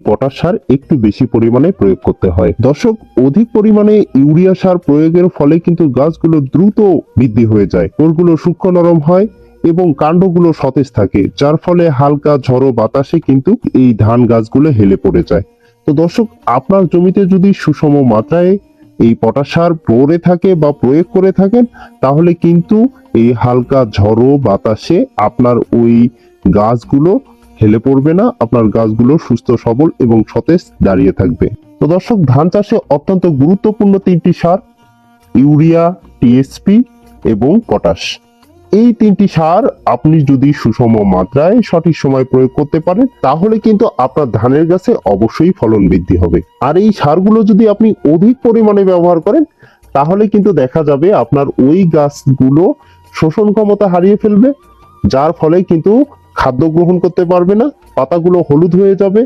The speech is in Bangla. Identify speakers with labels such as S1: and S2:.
S1: পটাশ সার একটু বেশি পরিমাণে প্রয়োগ করতে হয়। দর্শক, অধিক পরিমাণে ইউরিয়া সার প্রয়োগের ফলে কিন্তু গাছগুলো দ্রুত বৃদ্ধি হয়ে যায়। কোরগুলো সূক্ষ্ম নরম হয় এবং কাণ্ডগুলো সতেজ থাকে, যার ফলে হালকা ঝড়ো বাতাসে কিন্তু এই ধান গাছগুলো হেলে পড়ে যায়। তো দর্শক, আপনার জমিতে যদি সুষম মাত্রায় এই পটাশ সার পড়ে থাকে বা প্রয়োগ করে থাকেন, তাহলে কিন্তু এই হালকা ঝড়ো বাতাসে আপনার ওই গাছগুলো হেলে পড়বে না, আপনার গাছগুলো সুস্থ, সবল এবং সতেজ দাঁড়িয়ে থাকবে। তো দর্শক, ধান চাষে অত্যন্ত গুরুত্বপূর্ণ তিনটি সার, ইউরিয়া টিএসপি এবং পটাশ। এই তিনটি সার আপনি যদি সুষম মাত্রায় সঠিক সময় প্রয়োগ করতে পারেন, তাহলে কিন্তু আপনার ধানের গাছে অবশ্যই ফলন বৃদ্ধি হবে। আর এই সারগুলো যদি আপনি অধিক পরিমাণে ব্যবহার করেন, তাহলে কিন্তু দেখা যাবে আপনার ওই গাছগুলো শোষণ ক্ষমতা হারিয়ে ফেলবে, যার ফলে কিন্তু খাদ্য গ্রহণ করতে পারবে না পাতাগুলো হলুদ হয়ে যাবে